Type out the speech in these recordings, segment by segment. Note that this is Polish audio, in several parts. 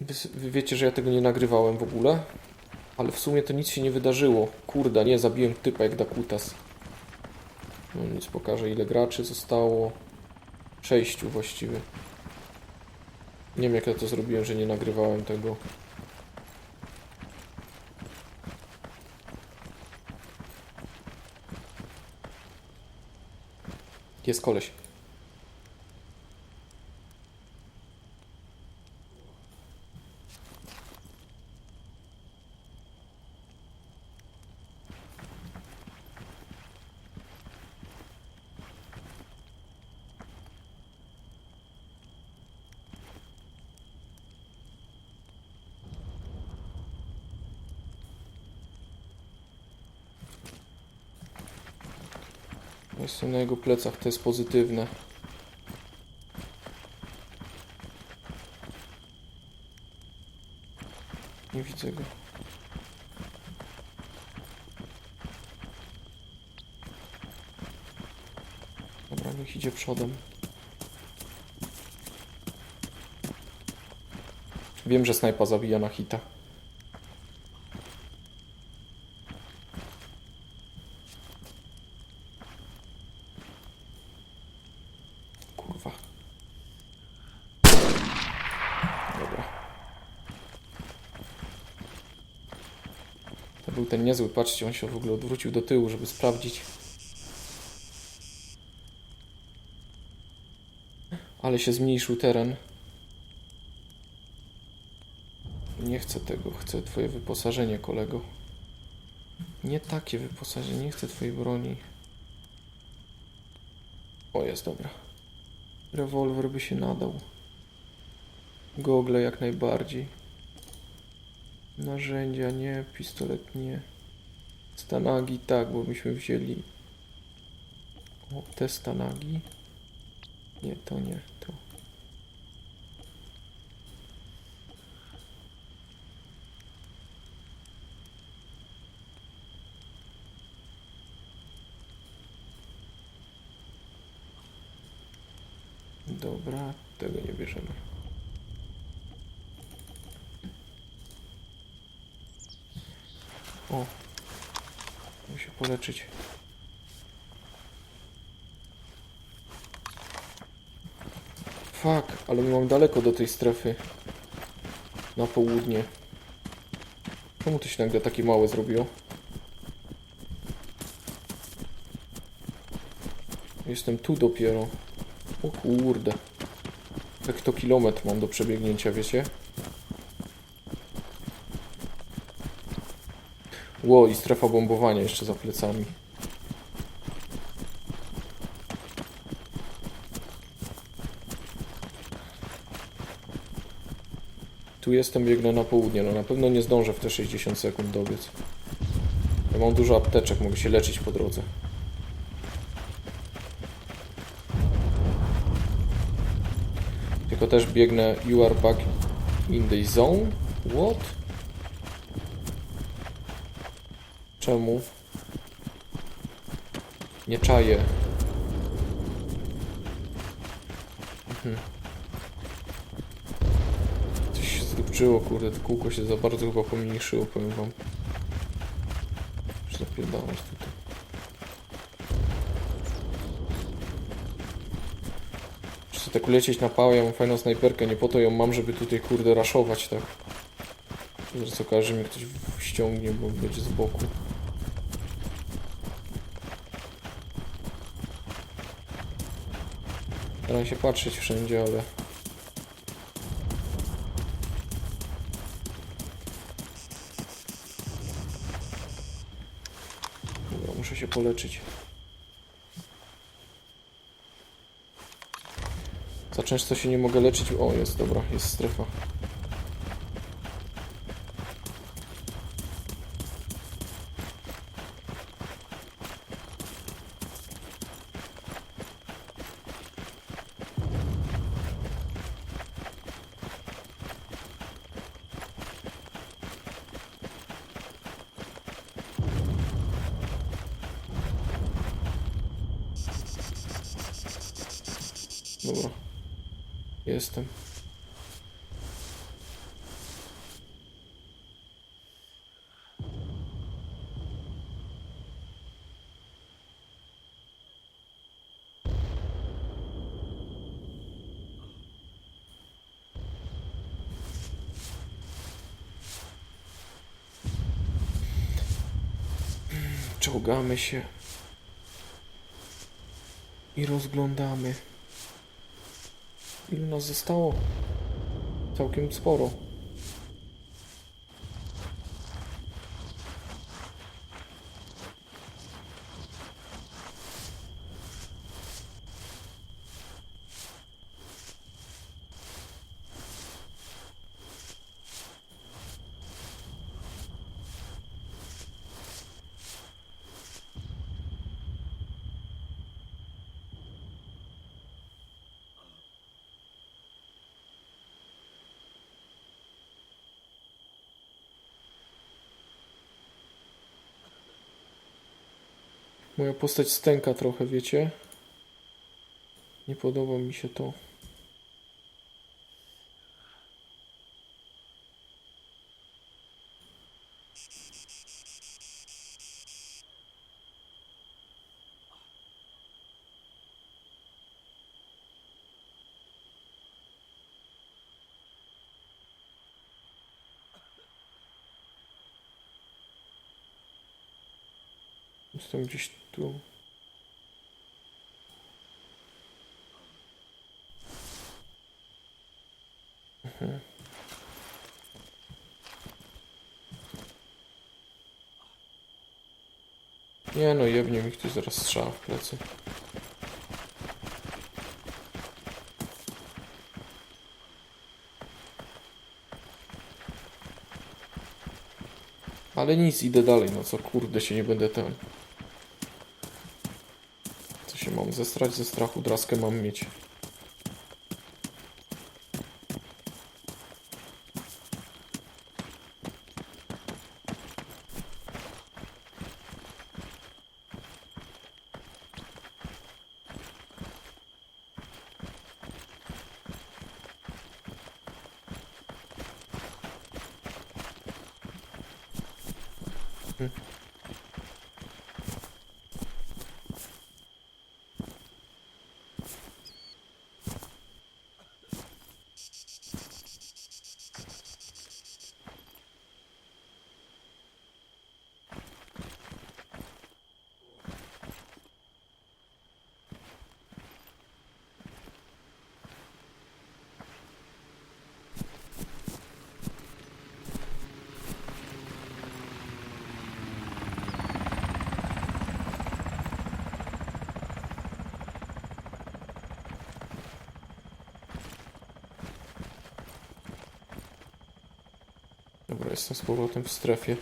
Wy, wiecie, że ja tego nie nagrywałem w ogóle? Ale w sumie to nic się nie wydarzyło. Kurda, nie, zabiłem typa jak Dakutas. No nic, pokażę ile graczy zostało. Sześciu właściwie. Nie wiem jak ja to zrobiłem, że nie nagrywałem tego. Jest koleś. Jestem na jego plecach, to jest pozytywne. Nie widzę go. Dobra, niech idzie przodem. Wiem, że snajpa zabija na hita. Kurwa. Dobra. To był ten niezły, patrzcie, on się w ogóle odwrócił do tyłu, żeby sprawdzić. Ale się zmniejszył teren. Nie chcę tego, chcę twoje wyposażenie, kolego. Nie takie wyposażenie, nie chcę twojej broni. O, jest dobra. Rewolwer by się nadał. Gogle jak najbardziej. Narzędzia nie, pistolet nie. Stanagi tak, bo byśmy wzięli. O, te stanagi. Nie, to nie, to. Dobra, tego nie bierzemy. O, muszę poleczyć. Fuck, ale mam daleko do tej strefy. Na południe. Czemu to się nagle takie małe zrobiło? Jestem tu dopiero. O kurde. Jak to kilometr mam do przebiegnięcia, wiecie? Ło, i strefa bombowania jeszcze za plecami. Tu jestem, biegnę na południe. No na pewno nie zdążę w te 60 sekund dobiec. Ja mam dużo apteczek, mogę się leczyć po drodze. Tylko też biegnę You are back in the zone? What? Czemu? Nie czaję. Mhm. Coś się zdupczyło, kurde, to kółko się za bardzo chyba pomniejszyło, powiem wam. Muszę zapierdalać tutaj. Chcę tak lecieć na pałę, ja mam fajną snajperkę, nie po to ją mam, żeby tutaj kurde raszować, tak? Że co każe mnie ktoś ściągnie, bo będzie z boku. Staram się patrzeć wszędzie, ale... Dobra, muszę się poleczyć. Za często się nie mogę leczyć. O, jest, dobra, jest strefa. jestem. Czołgamy się i rozglądamy. Ile nas zostało? Całkiem sporo. Moja postać stęka trochę, wiecie? Nie podoba mi się to. Jestem gdzieś tu. Mhm. Nie no, jebnie mi ktoś zaraz strzała w plecy. Ale nic, idę dalej, no co kurde się nie będę ten... Co się mam zestrać ze strachu? Draskę mam mieć. Dobra, jestem z powrotem w strefie.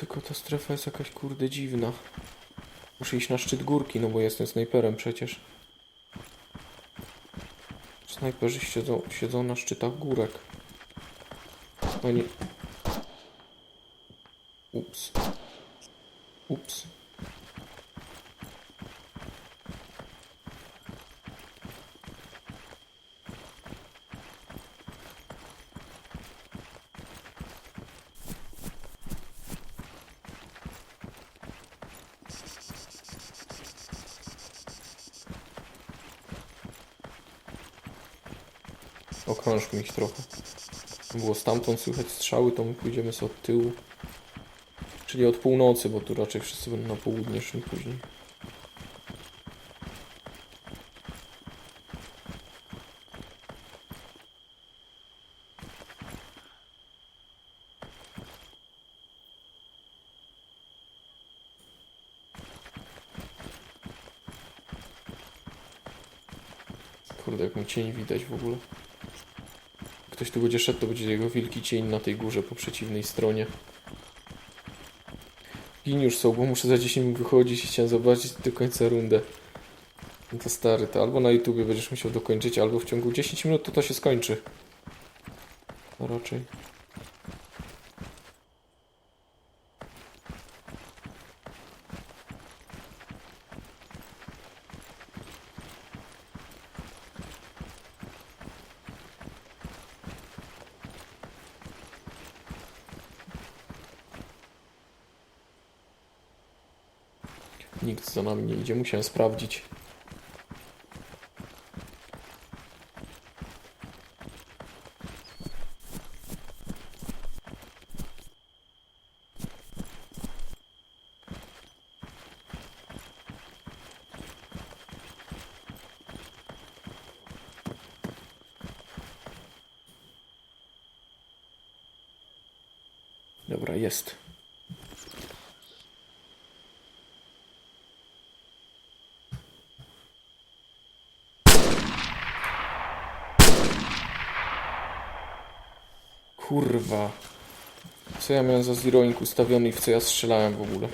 Tylko ta strefa jest jakaś kurde dziwna. Muszę iść na szczyt górki, no bo jestem snajperem przecież. Snajperzy siedzą, siedzą na szczytach górek. No Okrążmy ich trochę. Było stamtąd słychać strzały, to my pójdziemy sobie od tyłu. Czyli od północy, bo tu raczej wszyscy będą na południe szli później. Kurde, jak mu cień widać w ogóle. Tu będzie szedł, to będzie jego wielki cień na tej górze po przeciwnej stronie. Już są, bo muszę za 10 minut wychodzić i chciałem zobaczyć do końca rundę. No to stary, to albo na YouTubie będziesz musiał dokończyć, albo w ciągu 10 minut to to się skończy. No raczej. nami nie idzie. Musiałem sprawdzić. Dobra, jest. Kurwa. Co ja miałem za zeroing ustawiony i w co ja strzelałem w ogóle?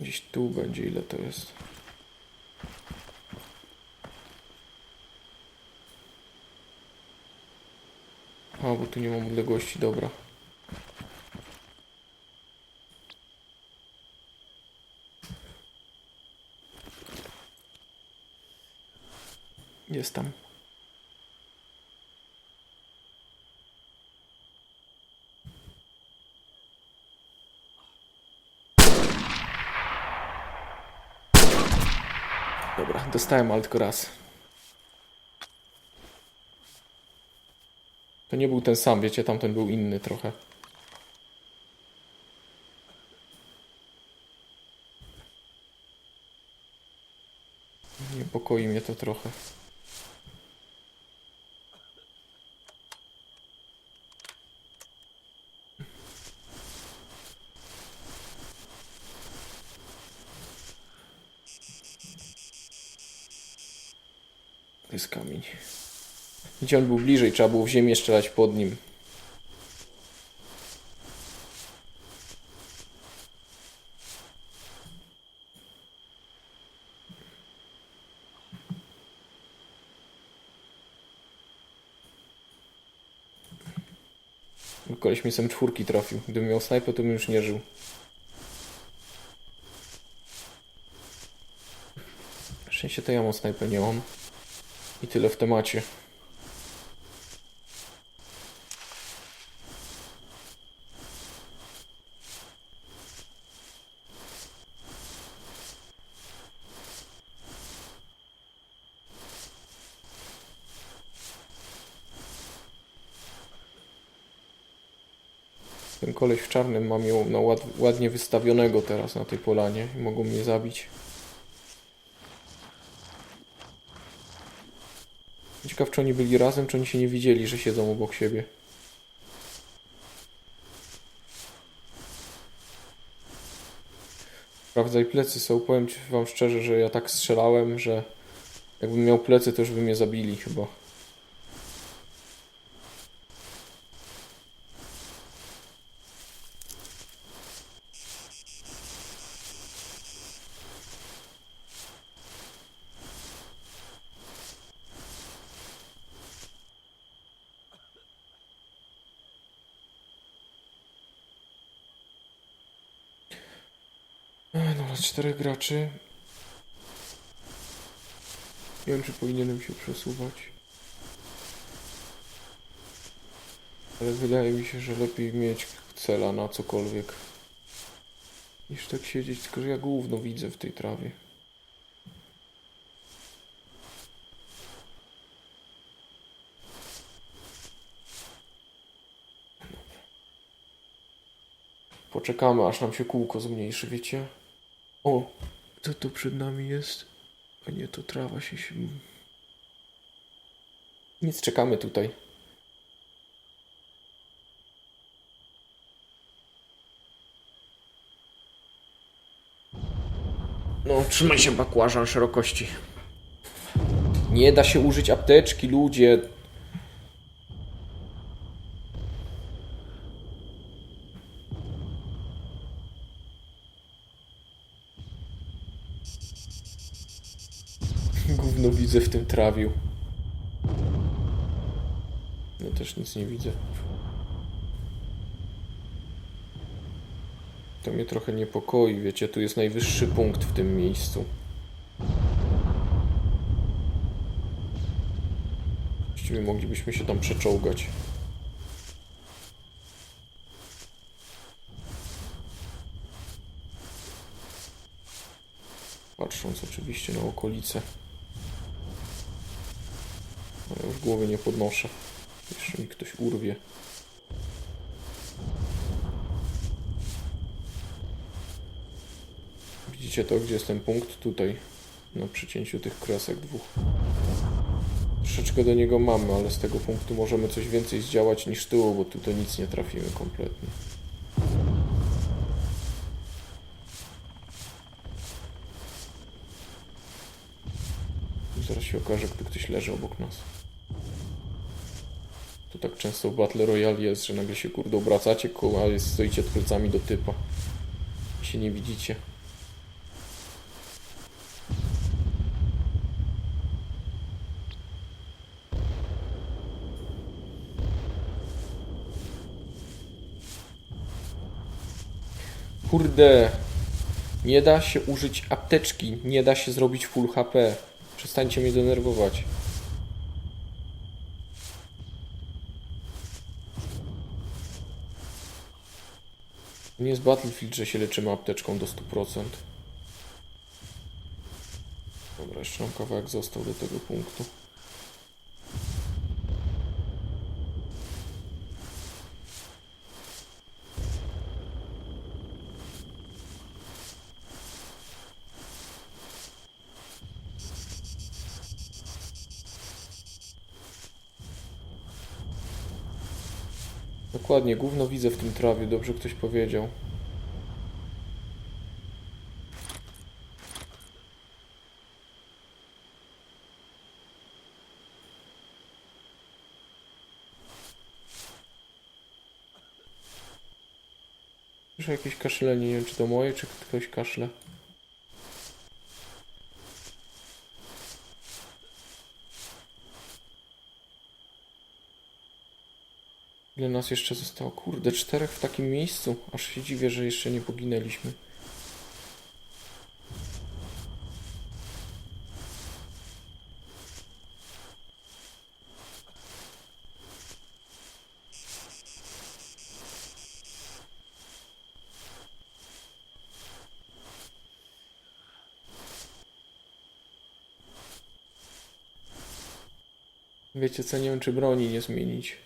Gdzieś tu będzie, ile to jest. A, bo tu nie mam odległości, dobra. Jest tam. Dobra, dostałem, ale tylko raz. To nie był ten sam, wiecie, tamten był inny trochę. Niepokoi mnie to trochę. Jest kamień. Gdzie on był bliżej, trzeba było w ziemię strzelać pod nim. Koleś mi sem czwórki trafił. Gdybym miał snajpę, to bym już nie żył. Na szczęście to ja mam snajpę, nie mam. I tyle w temacie. Ten koleś w czarnym mam ją na ład, ładnie wystawionego teraz na tej polanie i mogą mnie zabić. Ciekaw, czy oni byli razem, czy oni się nie widzieli, że siedzą obok siebie. Sprawdzaj plecy są. Powiem wam szczerze, że ja tak strzelałem, że jakbym miał plecy, to już by mnie zabili chyba. Na czterech graczy. Nie wiem, czy powinienem się przesuwać. Ale wydaje mi się, że lepiej mieć cela na cokolwiek. Niż tak siedzieć, tylko że ja gówno widzę w tej trawie. Poczekamy, aż nam się kółko zmniejszy, wiecie? O, co to przed nami jest? A nie, to trawa się... się... Nic, czekamy tutaj. No, trzymaj się bakłażan szerokości. Nie da się użyć apteczki, ludzie. Gówno trawiu. Ja też nic nie widzę. To mnie trochę niepokoi, wiecie, tu jest najwyższy punkt w tym miejscu. Właściwie moglibyśmy się tam przeczołgać. Patrząc oczywiście na okolice. Już głowy nie podnoszę. Jeszcze mi ktoś urwie. Widzicie to, gdzie jest ten punkt? Tutaj, na przecięciu tych kresek dwóch. Troszeczkę do niego mamy, ale z tego punktu możemy coś więcej zdziałać niż tyłu, bo tu to nic nie trafimy kompletnie. Zaraz się okaże, gdy ktoś leży obok nas. To tak często w Battle Royale jest, że nagle się kurde obracacie, ku- a jest- stoicie plecami do typa. I się nie widzicie. Kurde. Nie da się użyć apteczki. Nie da się zrobić full HP. Przestańcie mnie denerwować. Nie jest Battlefield, że się leczymy apteczką do 100%. Dobra, jeszcze kawałek został do tego punktu. Dokładnie, gówno widzę w tym trawie, dobrze ktoś powiedział. Słyszę jakieś kaszlenie, nie wiem czy to moje, czy ktoś kaszle. Ile nas jeszcze zostało? Kurde, czterech w takim miejscu. Aż się dziwię, że jeszcze nie poginęliśmy. Wiecie co, nie wiem czy broni nie zmienić.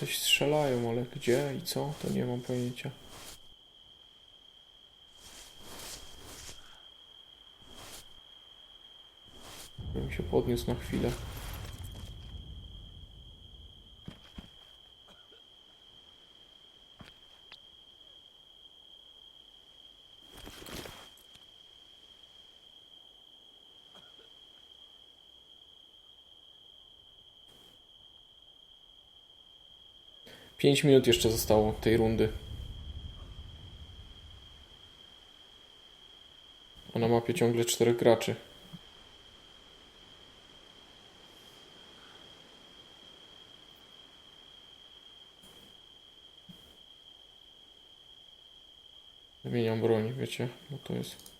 Coś strzelają, ale gdzie i co, to nie mam pojęcia. Bym się podniósł na chwilę. Pięć minut jeszcze zostało tej rundy. A na mapie ciągle czterech graczy. Zmieniam broń, wiecie, bo to jest...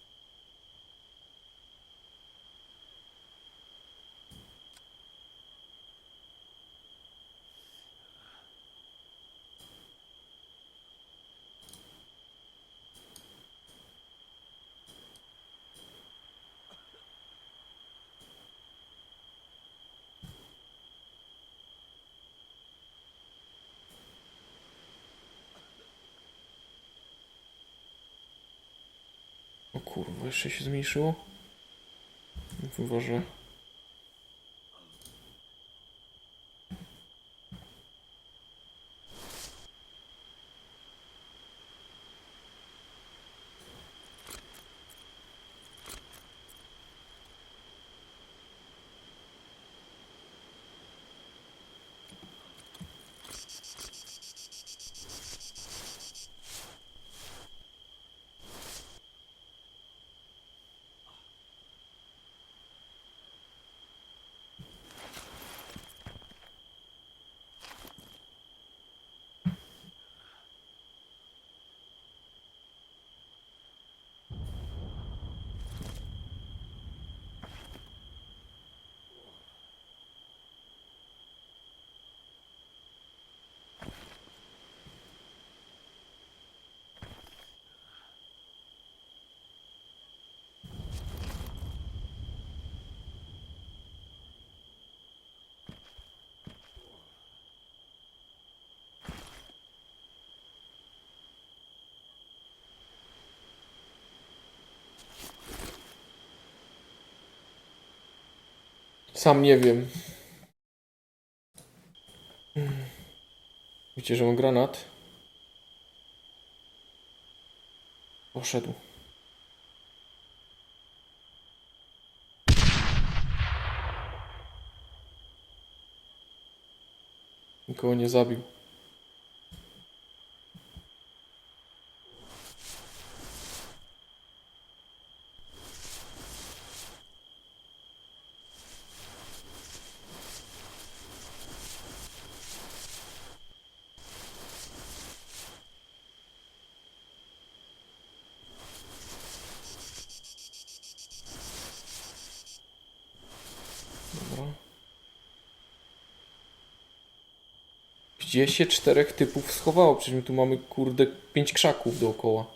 O kurwa, jeszcze się zmniejszyło? Uważę. Sam nie wiem. Widzicie, że mam granat? Poszedł. Nikogo nie zabił. Dobra. Gdzie się czterech typów schowało? Przecież my tu mamy, kurde, pięć krzaków dookoła.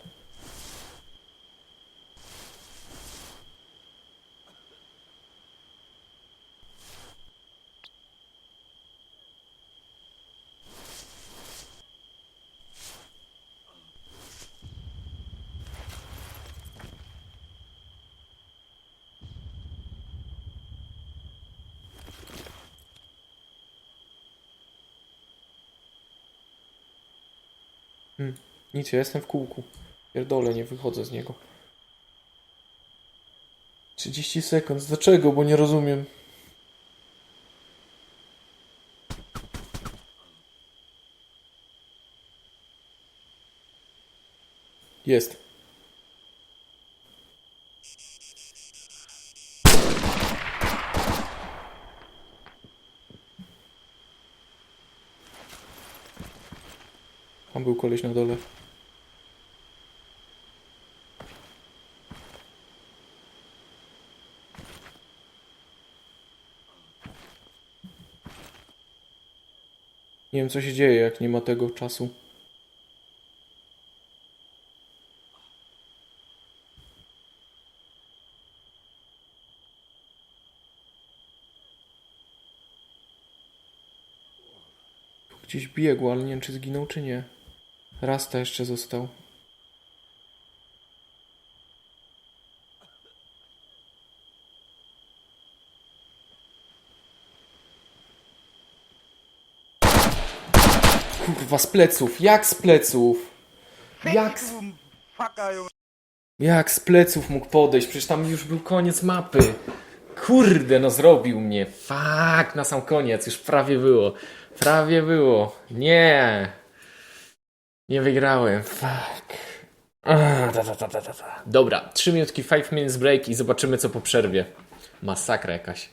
Nic, ja jestem w kółku. Pierdolę, nie wychodzę z niego. 30 sekund. Dlaczego? Bo nie rozumiem. Jest. Tam był koleś na dole. Wiem co się dzieje, jak nie ma tego czasu. Gdzieś biegł, ale nie wiem czy zginął czy nie. Rasta jeszcze został. Kurwa, z pleców. Jak z pleców? Jak z, jak z pleców mógł podejść? Przecież tam już był koniec mapy. Kurde, no zrobił mnie. Fuck, na sam koniec. Już prawie było. Prawie było. Nie. Nie wygrałem. Fuck. Dobra, 3 minutki 5 minutes break i zobaczymy co po przerwie. Masakra jakaś.